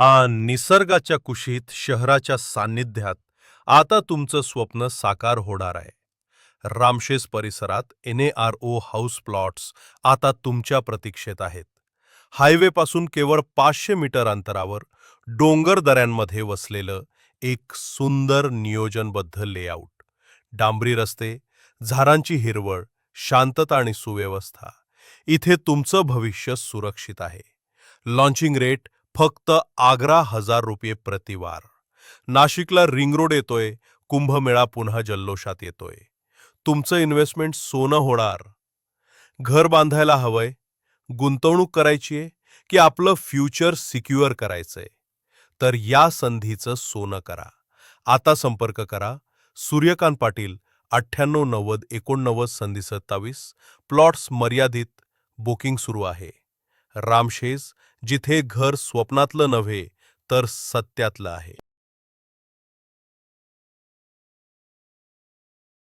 आ निसर्गाच्या कुशीत शहराच्या सान्निध्यात आता तुमचं स्वप्न साकार होणार आहे. रामशेस परिसरात N A R O house plots आता तुमच्या प्रतीक्षेत आहेत. हायवेपासून केवळ पाचशे मीटर अंतरावर डोंगर दऱ्यांमध्ये वसलेलं एक सुंदर नियोजनबद्ध लेआउट डांबरी रस्ते झाडांची हिरवळ शांतता आणि सुव्यवस्था इथे तुमचं भविष्य सुरक्षित आहे. लॉन्चिंग रेट फक्त आग्रा हजार रुपये प्रतिवार. नाशिकला रिंग रोड येतोय कुंभमेळा पुन्हा जल्लोषात येतोय. तुमचं इन्व्हेस्टमेंट सोनं होणार. घर बांधायला हवंय. गुंतवणूक करायची आहे की आपलं फ्युचर सिक्युअर करायचंय? तर या संधीचं सोनं करा. आता संपर्क करा. सूर्यकांत पाटील अठ्ठ्याण्णव नव्वद एकोणनव्वद संधी सत्तावीस. प्लॉट्स मर्यादित. बुकिंग सुरू आहे. रामशेज जिथे घर स्वप्नातलं नव्हे तर सत्यातलं आहे.